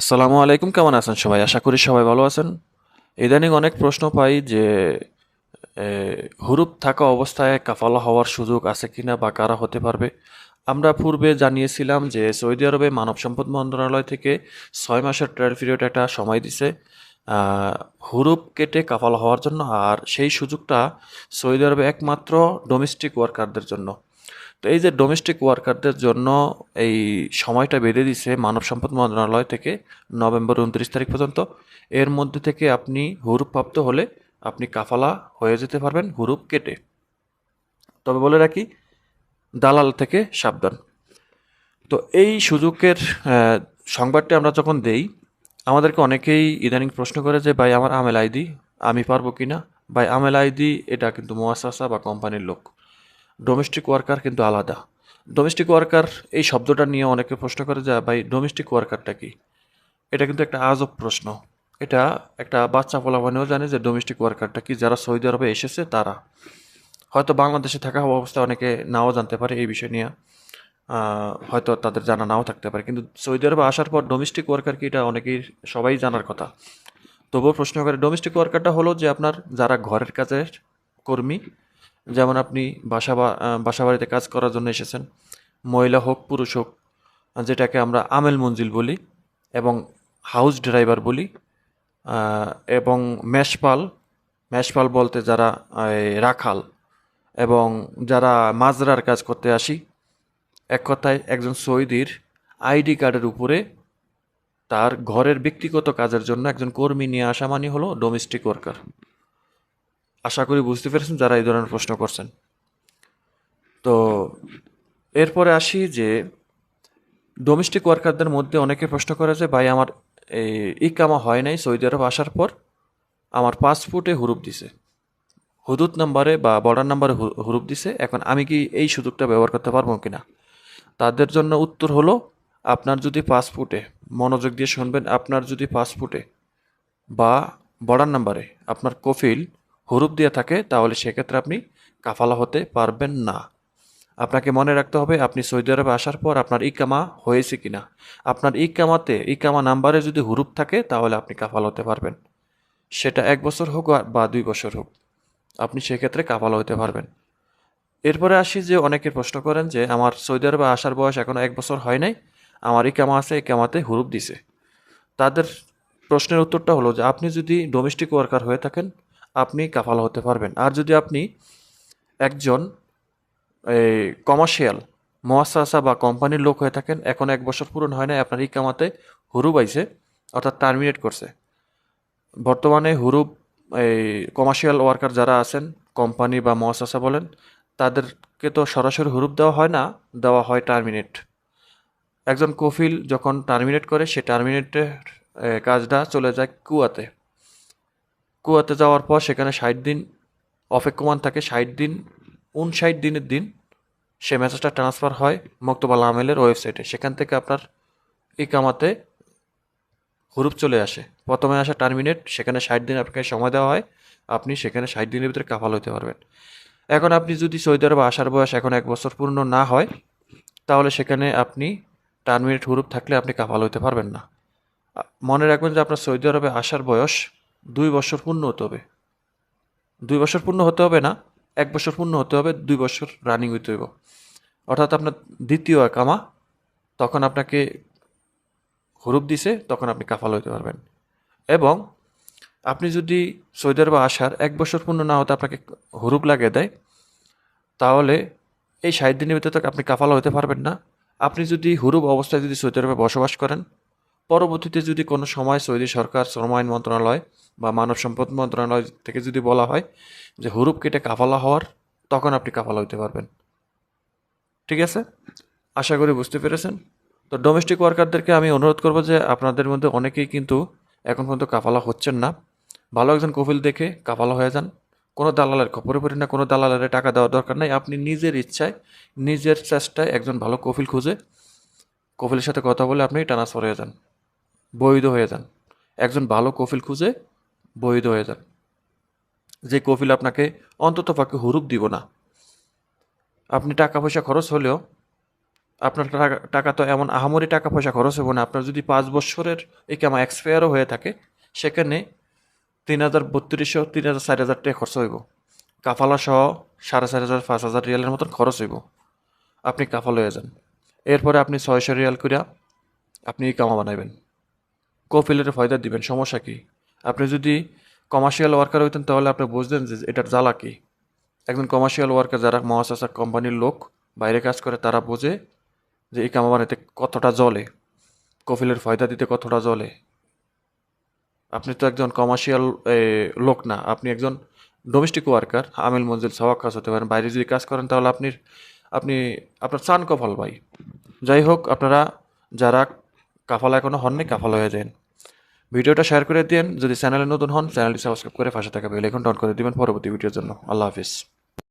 আসসালামু আলাইকুম, কেমন আছেন সবাই? আশা করি সবাই ভালো আছেন। ইদানিং অনেক প্রশ্ন পাই যে হুরুপ থাকা অবস্থায় কাফালা হওয়ার সুযোগ আছে কিনা বা কারা হতে পারবে? আমরা পূর্বে জানিয়েছিলাম যে, সৌদি আরবে মানব সম্পদ মন্ত্রণালয় থেকে ছয় মাসের ট্রায়াল পিরিয়ড একটা সময় দিছে। হুরুপ কেটে কাফালা হওয়ার জন্য, আর সেই সুযোগটা সৌদি আরবে একমাত্র ডোমেস্টিক ওয়ার্কারদের জন্য। তো এই যে ডোমেস্টিক ওয়ার্কারদের জন্য এই সময়টা বেঁধে দিছে মানব সম্পদ মন্ত্রণালয় থেকে নভেম্বর উনত্রিশ তারিখ পর্যন্ত। এর মধ্যে থেকে আপনি হুরুপ প্রাপ্ত হলে আপনি কাফালা হয়ে যেতে পারবেন, হুরুপ কেটে। তবে বলে রাখি, দালাল থেকে সাবধান। তো এই সুযোগের সংবাদটি আমরা যখন দেই, আমাদেরকে অনেকেই ইদানিং প্রশ্ন করে যে, ভাই, আমার আমেল আইডি আমি পারব কি না ভাই, আমেল আইডি এটা কিন্তু মোয়াসাসা বা কোম্পানির লোক। ডোমেস্টিক ওয়ার্কার কিন্তু আলাদা। ডোমেস্টিক ওয়ার্কার এই শব্দটা নিয়ে অনেকে প্রশ্ন করে যে, ভাই ডোমেস্টিক ওয়ার্কারটা কি? এটা কিন্তু একটা আজব প্রশ্ন। এটা একটা বাচ্চা পোলাপানিও জানে যে ডোমেস্টিক ওয়ার্কারটা কি? যারা সৌদি আরবে এসেছে, তারা। হয়তো বাংলাদেশে থাকা অবস্থায় অনেকে নাও জানতে পারে এই বিষয় নিয়ে। হয়তো তাদের জানা নাও থাকতে পারে। কিন্তু সৌদি আরবে আসার পর ডোমেস্টিক ওয়ার্কার কি এটা অনেকেই, সবাই জানার কথা। তবুও প্রশ্ন করে ডোমেস্টিক ওয়ার্কারটা হলো যে আপনার যারা ঘরের কাজের কর্মী যেমন আপনি বাসা বাসা বাড়িতে কাজ করার জন্য এসেছেন, মহিলা হোক, পুরুষ হোক যেটাকে আমরা আমেল মঞ্জিল বলি এবং হাউস ড্রাইভার বলি এবং মেশপাল মেশপাল বলতে যারা রাখাল এবং যারা মাজরার কাজ করতে আসি, এক কথায় একজন সৌদির আইডি কার্ডের উপরে তার ঘরের ব্যক্তিগত কাজের জন্য একজন কর্মী নিয়ে আসা মানে হলো ডোমেস্টিক ওয়ার্কার আশা করি বুঝতে পেরেছেন যারা এই ধরনের প্রশ্ন করছেন। তো এরপরে আসি যে ডোমেস্টিক ওয়ার্কারদের মধ্যে অনেকে প্রশ্ন করে যে, ভাই, আমার এই ইকামা হয় নাই সৌদি আরব আসার পর, আমার পাসপোর্টে হুরুপ দিছে। হুদুদ নাম্বারে বা বর্ডার নাম্বারে হুরুপ দিছে, এখন আমি কি এই সুযোগটা ব্যবহার করতে পারব কিনা? তাদের জন্য উত্তর হলো, আপনার যদি পাসপোর্টে মনোযোগ দিয়ে শুনবেন, আপনার যদি পাসপোর্টে বা বর্ডার নাম্বারে আপনার কফিল হুরুপ দিয়ে থাকে, তাহলে সেক্ষেত্রে আপনি কাফালা হতে পারবেন না। আপনাকে মনে রাখতে হবে, আপনি সৌদি আরবে আসার পর আপনার ইকামা হয়েছে কিনা। আপনার ইকামাতে, ইকামা নাম্বারে যদি হুরুপ থাকে, তাহলে আপনি কাফাল হতে পারবেন। সেটা এক বছর হোক বা দুই বছর হোক, আপনি সেক্ষেত্রে কাফাল হতে পারবেন। এরপরে আসি যে অনেকে প্রশ্ন করেন যে, আমার সৌদি আরবে আসার বয়স এখনও এক বছর হয় নাই, আমার ইকামা আছে, ইকামাতে হুরুপ দিছে। তাদের প্রশ্নের উত্তরটা হলো যে, আপনি যদি ডোমেস্টিক ওয়ার্কার হয়ে থাকেন আপনি কাফালা হতে পারবেন। আর যদি আপনি একজন এই কমার্শিয়াল মোয়াসাসা বা কোম্পানির লোক হয়ে থাকেন, এখন এক বছর পূরণ হয় না আপনার ইকামাতে হুরুব আইছে, অর্থাৎ টার্মিনেট করছে। বর্তমানে হুরুব এই কমার্শিয়াল ওয়ার্কার যারা আছেন, কোম্পানি বা মোয়াসাসা বলেন, তাদেরকে তো সরাসরি হুরুপ দেওয়া হয় না, দেওয়া হয় টার্মিনেট একজন কফিল যখন টার্মিনেট করে, সে টার্মিনেটের কাজটা চলে যায় কুয়াতে। কুয়াতে যাওয়ার পর সেখানে ষাট দিন অপেক্ষমান থাকে। ষাট দিন উনষাট দিনের দিন সে মেসেজটা ট্রান্সফার হয় মক্তবাল আমেলের ওয়েবসাইটে। সেখান থেকে আপনার ইকামাতে হুরুপ চলে আসে। প্রথমে আসা টার্মিনেট, সেখানে ষাট দিন আপনাকে সময় দেওয়া হয়। আপনি সেখানে ষাট দিনের ভিতরে কাফাল হতে পারবেন। এখন আপনি যদি সৌদি আরবে আসার বয়স এখন এক বছর পূর্ণ না হয়, তাহলে সেখানে আপনি টার্মিনেট হুরুপ থাকলে আপনি কাফাল হতে পারবেন না। মনে রাখবেন যে আপনার সৌদি আরবে আসার বয়স দুই বছর পূর্ণ হতে হবে। দুই বছর পূর্ণ হতে হবে না, এক বছর পূর্ণ হতে হবে, দুই বছর রানিং হইতে হইব। অর্থাৎ আপনার দ্বিতীয় একামা, তখন আপনাকে হরুপ দিছে, তখন আপনি কাফাল হইতে পারবেন। এবং আপনি যদি সৌদি আরবে আসার এক বছর পূর্ণ না হতে আপনাকে হরুপ লাগিয়ে দেয়, তাহলে এই ষাট দিনের ভিতরে আপনি কাফালা হতে পারবেন না। আপনি যদি হুরুপ অবস্থায় যদি সৌদি আরবে বসবাস করেন পরবর্তীতে যদি কোনো সময় সৌদি সরকার শ্রম আইন মন্ত্রণালয় বা মানব সম্পদ মন্ত্রণালয় থেকে যদি বলা হয় যে হুরুপ কেটে কাফালা হওয়ার, তখন আপনি কাফালা হতে পারবেন। ঠিক আছে? আশা করি বুঝতে পেরেছেন। তো ডোমেস্টিক ওয়ার্কারদেরকে আমি অনুরোধ করব যে আপনাদের মধ্যে অনেকেই কিন্তু এখন পর্যন্ত কাফালা হচ্ছেন না। ভালো একজন কফিল দেখে কাফালা হয়ে যান। কোনো দালালের খবরে পড়ি না, কোনো দালালের টাকা দেওয়ার দরকার নাই। আপনি নিজের ইচ্ছায়, নিজের চেষ্টায় একজন ভালো কফিল খুঁজে কফিলের সাথে কথা বলে আপনি ট্রান্সফার হয়ে যান। বৈধ হয়ে যান। একজন ভালো কফিল খুঁজে বৈধ হয়ে যান। যে কফিল আপনাকে অন্তত পক্ষে হুরুপ দিব না। আপনি টাকা পয়সা খরচ হলেও আপনার টাকা টাকা তো এমন আহামরি টাকা পয়সা খরচ হবে না। আপনার যদি পাঁচ বছরের এই কামা এক্সপায়ারও হয়ে থাকে, সেখানে তিন হাজার বত্রিশশো, তিন হাজার চার হাজার টাকা খরচ হইব। কাফালা সহ সাড়ে চার হাজার, পাঁচ হাজার রিয়ালের মতন খরচ হইব। আপনি কাফাল হয়ে যান। এরপরে আপনি ছয়শো রিয়াল করিয়া আপনি কামা বানাইবেন। কফিলের ফয়দা দিবেন, সমস্যা কি? আপনি যদি কমার্শিয়াল ওয়ার্কার হইতেন তাহলে আপনি বুঝতেন যে এটার জ্বালা কি। একজন কমার্শিয়াল ওয়ার্কার যারা মহাশাসা কোম্পানির লোক, বাইরে কাজ করে, তারা বোঝে যে এই কামা বানাইতে কতটা জলে কফিলের ফয়দা দিতে কতটা জলে আপনি তো একজন কমার্শিয়াল লোক না, আপনি একজন ডোমেস্টিক ওয়ার্কার আমিল মঞ্জিল সবাক কাজ হতে পারেন, বাইরে যদি কাজ করেন তাহলে আপনি আপনি, আপনার চান কফল ভাই যাই হোক, আপনারা যারা কাফালা এখনও হননি, কাফালা হয়ে যান ভিডিওটা শেয়ার করে দিন যদি চ্যানেলে নতুন হন, চ্যানেলটি সাবস্ক্রাইব করে পাশে থাকা বেল টন করে দিবেন পরবর্তী ভিডিওর জন্য। আল্লাহ হাফিজ।